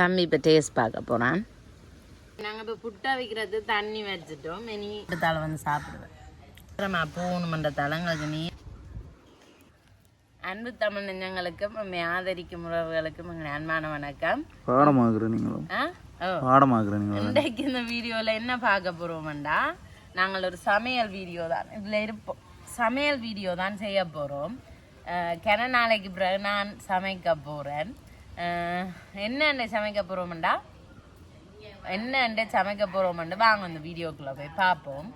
தம்பி இப்போ டேஸ்ட் பார்க்க போகிறான் நாங்கள் இப்போ புட்டா வைக்கிறது தண்ணி வச்சுட்டோம் இனி தலை வந்து சாப்பிடுவேன். அப்புறமா போகணுமன்ற தலைங்களுக்கு நீ அன்பு தமிழ் நெஞ்சங்களுக்கும் நம்மை ஆதரிக்கும் உறவுகளுக்கும் எங்கள் அன்பான வணக்கம். பாடமாக்குற நீங்களும் ஆ? ஓ. பாடமாக்குற நீங்களும் இன்றைக்கு இந்த வீடியோவில் என்ன பார்க்க போகிறோம்டா நாங்கள் ஒரு சமையல் வீடியோ தான். இதில் இருப்போம். சமையல் வீடியோ தான் செய்ய போகிறோம் கென நாளைக்கு பிறகு நான் சமைக்க போகிறேன் என்ன சமைக்க போகிறோம்டா என்ன சமைக்க போகிறோம்ண்டு வாங்க இந்த வீடியோக்குள்ளே போய் பார்ப்போம்.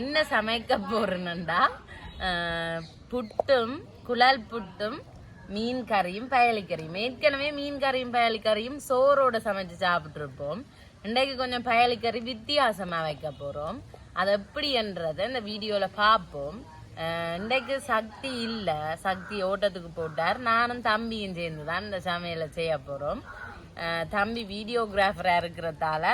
என்ன சமைக்க போறேன்டா புட்டும் குழல் புட்டும் மீன் கறியும் பயலி கறியும். ஏற்கனவே மீன் கறியும் பயலி கறியும் சோறோட சமைச்சு சாப்பிட்டுருப்போம். இன்றைக்கு கொஞ்சம் பயலி கறி வித்தியாசமா வைக்க போகிறோம் அது எப்படின்றத இந்த வீடியோவில் பார்ப்போம். இன்றைக்கு சக்தி இல்ல. சக்தி ஓட்டத்துக்கு போட்டார். நானும் தம்பியும் சேர்ந்து தான் இந்த சமையலை செய்ய போறோம். அஹ் தம்பி வீடியோகிராஃபரா இருக்கிறதால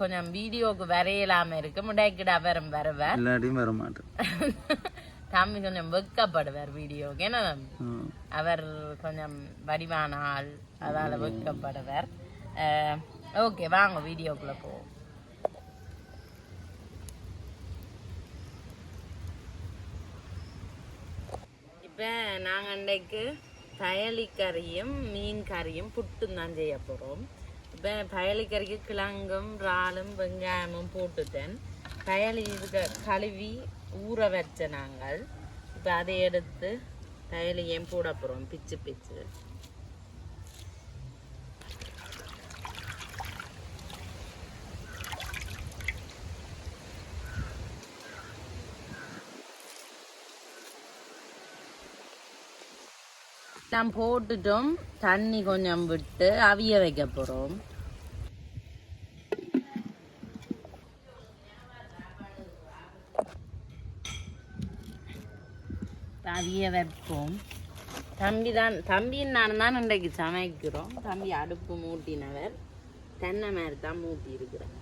கொஞ்சம் வீடியோக்கு வரையலாம இருக்கு. முடைக்கிடா வரும் வருவார் இல்லாட்டியும் வர மாட்டேன் தம்பி கொஞ்சம் வெக்கப்படுவார் வீடியோக்கு. ஏன்னா. அவர் கொஞ்சம் வடிவான ஆள். அதால வெக்கப்படுவார். ஓகே வாங்க வீடியோக்குள்ள போவோம். இப்போ நாங்கள் அன்றைக்கு பயலிக்கறியும் மீன் கறியும் புட்டும் தான் செய்ய போகிறோம் இப்போ பயலிக்கறிக்கு கிழங்கும் இறாலும் வெங்காயமும் போட்டுட்டேன். பயலி இதுக்கு கழுவி ஊற வச்ச நாங்கள். இப்போ அதை எடுத்து பயலியும் போட போகிறோம் பிச்சு பிச்சு. நான் போட்டுட்டோம் தண்ணி கொஞ்சம் விட்டு அவிய வைக்க போகிறோம் அவிய வைப்போம். தம்பி தான் தம்பியின் நான் தான் இன்றைக்கு சமைக்கிறோம். தம்பி அடுப்பு மூட்டினவர். தென்னை மாதிரி தான் மூட்டி இருக்கிறேன்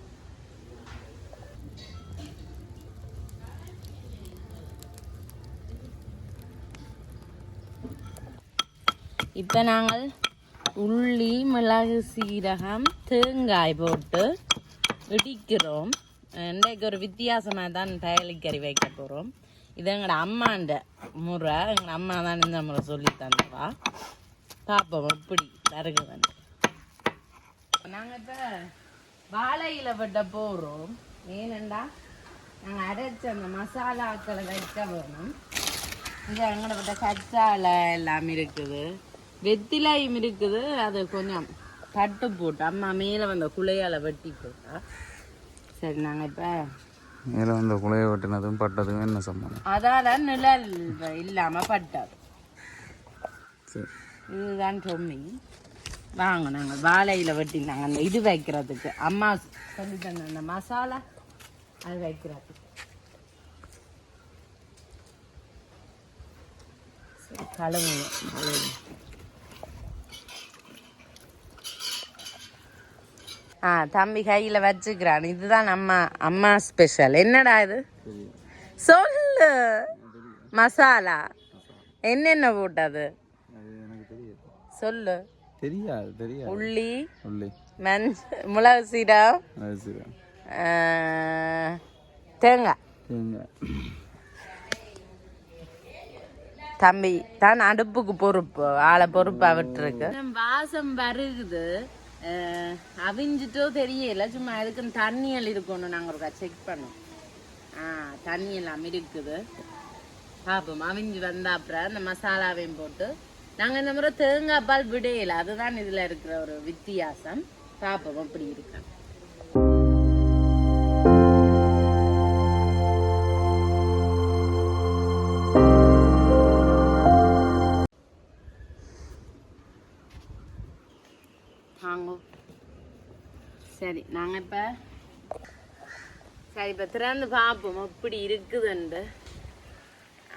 இப்போ நாங்கள் உள்ளி மிளகு சீரகம் தேங்காய் போட்டு இடிக்கிறோம். இன்றைக்கு ஒரு வித்தியாசமாக தான் தயலிக்கறி வைக்க போகிறோம் இது எங்களோட அம்மாண்ட முறை. எங்கள் அம்மா தான் இந்த முறை சொல்லி தந்தவா. பார்ப்போம் எப்படி தருகுதுன்னு நாங்கள் இப்போ வாழை வெட்ட போகிறோம் ஏனண்டா நாங்கள் அரைச்ச அந்த மசாலாக்களை வைக்க வேணும் இங்கே எங்களோட விட்ட கச்சாலை எல்லாம் இருக்குது. வெத்திலையும் இருக்குது அது கொஞ்சம் தட்டு போட்டு அம்மா மேலே வந்த குலையால வெட்டி போட்டா. சரி நாங்கள் இப்போ மேலே வந்த குலைய வெட்டினதும் பட்டதும் என்ன சம்பந்தம்? அதால நிழல் இல்லாமல் பட்டது. சரி. இதுதான் டொம்மி. வாங்க நாங்கள் வாழையில வெட்டினாங்க அந்த இது வைக்கிறதுக்கு. அம்மா சொல்லி தந்த அந்த மசாலா அது வைக்கிறதுக்கு. சரி, கழுவுங்க கழுவுங்க. ஆ தம்பி கையில் வச்சுக்கிறான். இதுதான் அம்மா அம்மா ஸ்பெஷல் என்னடா இது? சொல்லு. மசாலா. என்னென்ன போட்டது? சொல்லு. தெரியாது தெரியாது உள்ளி உள்ளி மஞ்சள் மிளகு சீரம் தேங்காய். தம்பி தான் அடுப்புக்கு பொறுப்பு ஆளை பொறுப்பா விட்டுருக்கு. வாசம் வருகுது அவிஞ்சிட்டோ தெரியல சும்மா அதுக்குன்னு தண்ணியல் இருக்கணும் நாங்கள் ஒரு செக் பண்ணோம். ஆ தண்ணி எல்லாம் இருக்குது. பார்ப்போம் அவிஞ்சு வந்த அப்புறம் இந்த மசாலாவையும் போட்டு நாங்கள் இந்த முறை தேங்காய் பால் விடையில அதுதான் இதில் இருக்கிற ஒரு வித்தியாசம். பார்ப்போம் அப்படி இருக்கேன் சரி நாங்கள் இப்போ சரி இப்போ திறந்து பார்ப்போம் எப்படி இருக்குதுன்ட்டு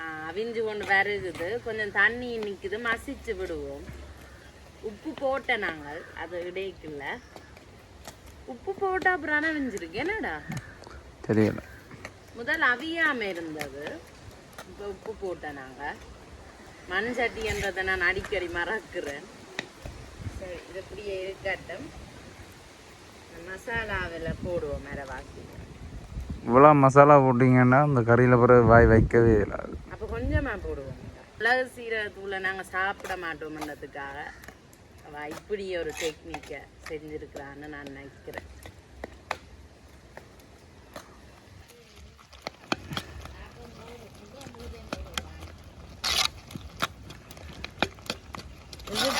ஆ, அவிஞ்சு கொண்டு வருகுது. கொஞ்சம் தண்ணி நிற்குது மசிச்சு விடுவோம். உப்பு போட்டேன் நாங்கள். அது இடைக்குள்ள. உப்பு போட்டா அப்புறம் அவிஞ்சிருக்கு என்னடா? தெரியல. முதல் அவியாம இருந்தது. இப்போ உப்பு போட்டேன் நாங்கள் மண் சட்டின்றதை நான் அடிக்கடி மறக்கிறேன். சரி இது இப்படியே இருக்கட்டும். மசாலாவில் போடுவோம் மரவாசி இவ்வளோ மசாலா போட்டிங்கன்னா அந்த கறியில் பிறகு வாய் வைக்கவே இல்லாது. அப்போ கொஞ்சமாக போடுவோம். மிளகு சீரகத்தூளை நாங்கள் சாப்பிட மாட்டோம்ன்றதுக்காக அவள் இப்படி ஒரு டெக்னிக்கை செஞ்சுருக்கிறான்னு நான் நினைக்கிறேன்.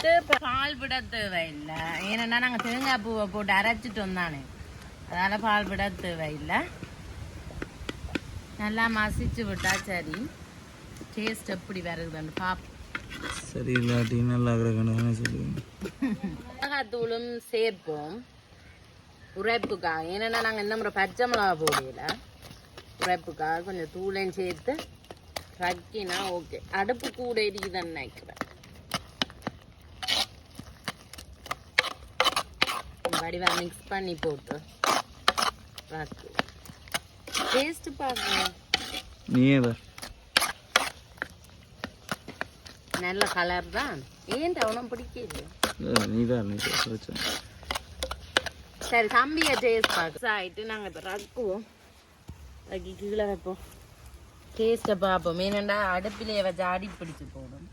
இதுக்கு பால் விட தேவையில்லை. ஏன்னா நாங்கள் தேங்காய் பூவை போட்டு அரைச்சிட்டு வந்தானே. அதனால் பால் விட தேவையில்லை. நல்லா மசிச்சு விட்டா சரி. டேஸ்ட் எப்படி வருதுன்னு பாப் சரி இல்லாட்டி நல்லா இருக்கிற சொல்லுவேன் மிளகாத்தூளும் சேர்ப்போம். உரைப்புக்காக. ஏன்னா நாங்கள் இந்த முறை பச்சை மிளகா போடல. உரைப்புக்காக கொஞ்சம் தூளையும் சேர்த்து ரக்கினா ஓகே அடுப்பு கூட இருக்குதுன்னு நினைக்கிறேன். வடிவா மிக்ஸ் பண்ணி போட்டு. ரக்கு டேஸ்ட் பார்க்கணும் நீயே தான் நல்ல கலர் தான் ஏன் அவனும் பிடிக்கல நீ தான் நீ பிரச்சனை சரி தம்பியை டேஸ்ட் பார்க்க ஆகிட்டு நாங்கள் இப்போ ரக்குவோம். ரக்கி கீழே வைப்போம். டேஸ்ட்டை பார்ப்போம் ஏனண்டா அடுப்பிலேயே வச்சு அடி பிடிச்சு போடும்.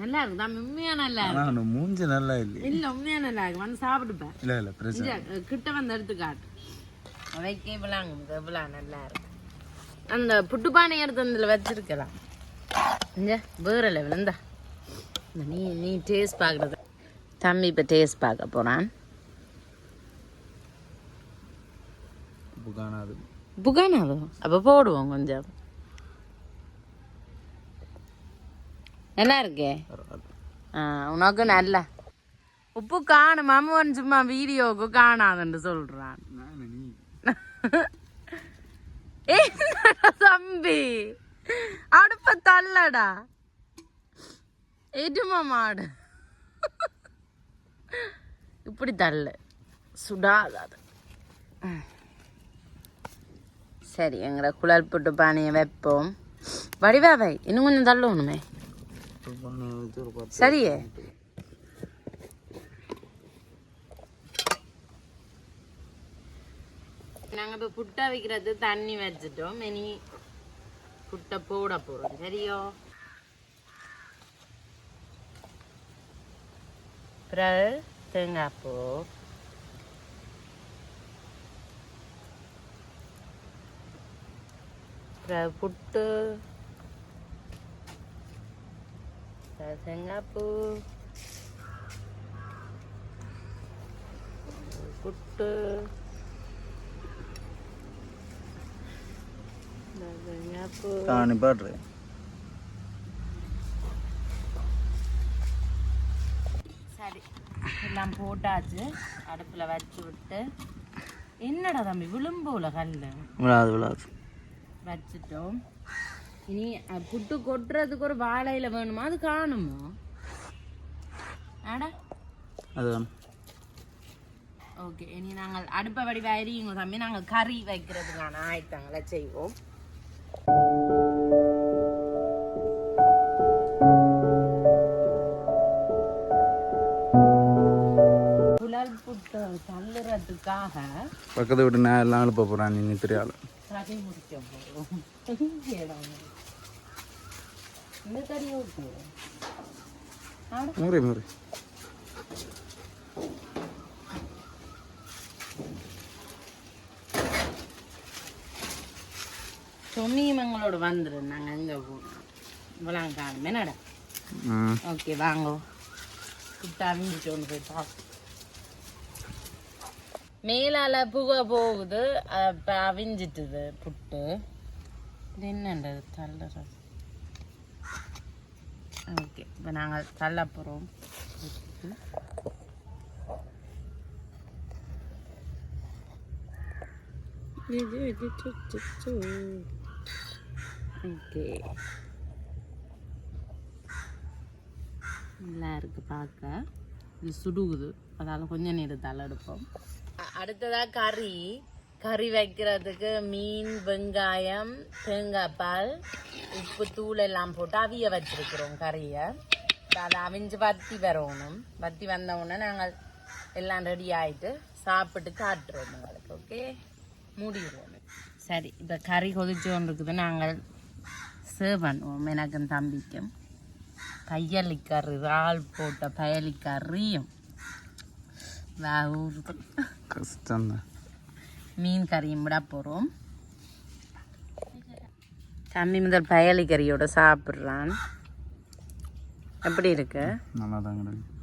நல்லா இருக்கு. தான் உண்மையா நல்லா இருக்கு. மூஞ்சி நல்லா இல்லை இல்ல உண்மையா நல்லா இருக்கு. வந்து சாப்பிடுப்பேன் இல்லை இல்லை பிரச்சனை கிட்ட வந்து எடுத்து காட்டு வைக்க விளாங்க எவ்வளோ நல்லா இருக்கு. அந்த புட்டுப்பானை எடுத்து அதில் வச்சிருக்கலாம். இங்க வேற லெவல் இந்தா. இந்த நீ நீ டேஸ்ட் பார்க்குறது. தம்பி இப்போ டேஸ்ட் பார்க்க போகிறான் இப்போ காணாது புகானாதோ அப்போ போடுவோம் கொஞ்சம். நல்லா இருக்கே? ஆ உனக்கு நல்லா. உப்பு காணும் அம்மன் சும்மா வீடியோவுக்கு காணாதுன்னு என்னடா தம்பி? அடுப்ப தள்ளடா. எரும மாடு. இப்படி தள்ளு. சுடாதாது. சரி எங்கட குழல் புட்டு பானையை வைப்போம். வடிவாவை இன்னும் கொஞ்சம் தள்ளணுமே பண்ண வச்சு ஒரு பத்து சரியே. நாங்க இப்ப புட்டை வைக்கிறது தண்ணி வச்சுட்டோம். இனி புட்டை போட போறோம். சரியோ? பிறகு தேங்காய் பூ. பிறகு புட்டு பூ நான் நிப்பாடுறேன் சரி எல்லாம் போட்டாச்சு. அடுப்பில் வச்சு விட்டு. என்னடா தம்பி விழும்போல கல் விழாது விழாது. வச்சுட்டோம். இனி புட்டு கொட்டுறதுக்கு ஒரு வாழையில வேணுமா? அது காணுமோ? ஆடா. அதுதான். ஓகே இனி நாங்கள் அடுப்பை வடி வரிங்க தம்பி நாங்கள் கறி வைக்கிறதுக்கான ஆயத்தங்களை செய்வோம். புட்டு தள்ளுறதுக்காக பக்கத்து வீட்டு நான் எல்லாம் எழுப்ப போகிறேன் நீ தெரியாது கறி முடிக்க போகிறோம் இந்த ஓட்டு ஆடா மூறி மூறி சொன்னியும் எங்களோட வந்துரு நாங்கள் எங்கே போகணும் இவ்வளோ காணும் என்னடா ஓகே வாங்கோ புட்டு அவிஞ்சிட்டு ஒன்று போய் பார்ப்போம் மேலால புகை போகுது இப்போ அவிஞ்சிட்டுது புட்டு இது தள்ள தள்ளுறது ஓகே இப்போ நாங்கள் தள்ள போகிறோம் ஓகே நல்லா இருக்கு பார்க்க இது சுடுகுது அதால் கொஞ்சம் நேரம் தலை எடுப்போம் அடுத்ததாக கறி. கறி வைக்கிறதுக்கு மீன் வெங்காயம் தேங்காய் பால் உப்பு தூள் எல்லாம் போட்டு அவிய வச்சிருக்கிறோம் கறியை. அதை அவிஞ்சு வத்தி வரணும். வத்தி வந்த உடனே நாங்கள் எல்லாம் ரெடி ஆகிட்டு சாப்பிட்டு காட்டுறோம் உங்களுக்கு ஓகே மூடிடுவோம். சரி இப்போ கறி கொதிச்சோன்னு இருக்குது நாங்கள் சேவ் பண்ணுவோம் எனக்கும் தம்பிக்கும். கையலிக்கறி இறால் போட்ட பயலிக்கறியும் ஊருக்கு. கஷ்டம்தான் மீன் கறியும் விட போகிறோம் தம்பி முதல் பயலி கறியோட சாப்பிட்றான். எப்படி இருக்கு? நல்லா கிடக்கு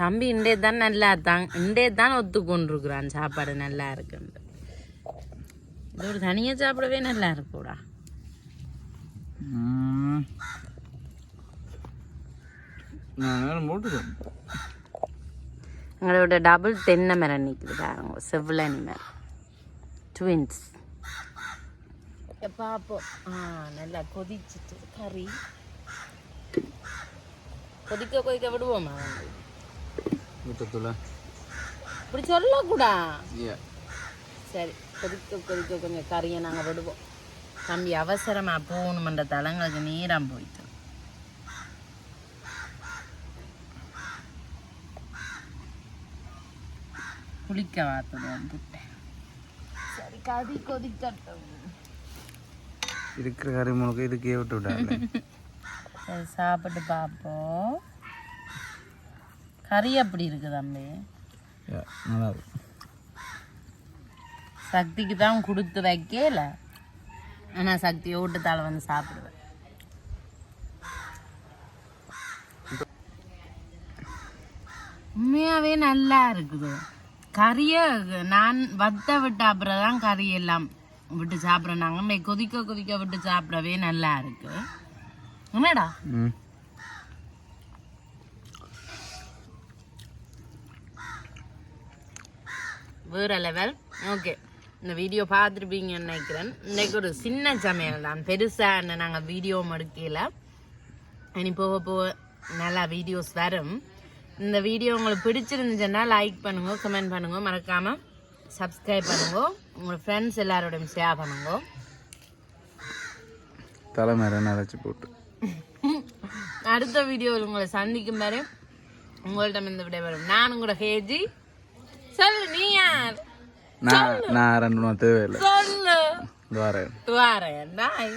தம்பி இண்டே தான் நல்லா தான் இண்டே தான் ஒத்துக்கொண்டிருக்கிறான். சாப்பாடு நல்லா இருக்குன்னு இது ஒரு தனியாக சாப்பிடவே நல்லா இருக்குடா. நான் நேரம் போட்டுக்கேன் எங்களோட டபுள் தென்னை மரம் நிற்குது பாருங்க செவ்வளனி மரம் ட்வின்ஸ் பார்ப்போம் ஆ நல்லா கொதிச்சிட்டு கறி. கொதிக்க கொதிக்க விடுவோமா? வந்து வீட்டத்துல இப்படி சொல்லக்கூடா. சரி கொதிக்க கொதிக்க கொஞ்சம் கறியை நாங்கள் விடுவோம். தம்பி அவசரமாக போகணுமன்றதால எங்களுக்கு நேரம் போயிட்டு குளிக்க வாத்துடுவோம் புட்டேன் சரி கறி கொதிக்கட்டும் இருக்கிற கறி முழுக்க இதுக்கே விட்டு விட்டாங்க சரி சாப்பிட்டு பார்ப்போம் கறி எப்படி இருக்கு தம்பி நல்லா இருக்கு சக்திக்கு தான் கொடுத்து வைக்கல ஆனால் சக்தி ஓட்டத்தால் வந்து சாப்பிடுவேன் உண்மையாகவே நல்லா இருக்குது கறியை நான் வத்த விட்ட அப்புறம் தான் கறி எல்லாம் விட்டு சாப்பிட்றோம் நாங்கள் கொதிக்க கொதிக்க விட்டு சாப்பிடவே நல்லா இருக்கு. என்னடா? வேற லெவல் ஓகே இந்த வீடியோ பார்த்துருப்பீங்கன்னு நினைக்கிறேன். இன்னைக்கு ஒரு சின்ன சமையல் தான். பெருசாக நாங்கள் வீடியோ எடுக்கல இனி போக போக நல்லா வீடியோஸ் வரும். இந்த வீடியோ உங்களுக்கு பிடிச்சிருந்துச்சுன்னா லைக் பண்ணுங்க கமெண்ட் பண்ணுங்க. மறக்காம சப்ஸ்கிரைப் பண்ணுங்க. உங்களோட ஃப்ரெண்ட்ஸ் எல்லாரோடையும் ஷேர் பண்ணுங்க. தலைமையில நிறச்சி போட்டு. அடுத்த வீடியோவில் உங்களை சந்திக்கும் வரை உங்கள்கிட்ட இந்த விடைபெறும். நான் உங்களோட ஹேஜி. சொல்லு நீ யார்? நான் நான் ரெண்டு மூணு தேவையில்லை. சொல்லு. இது வரேன் வரேன் பாய்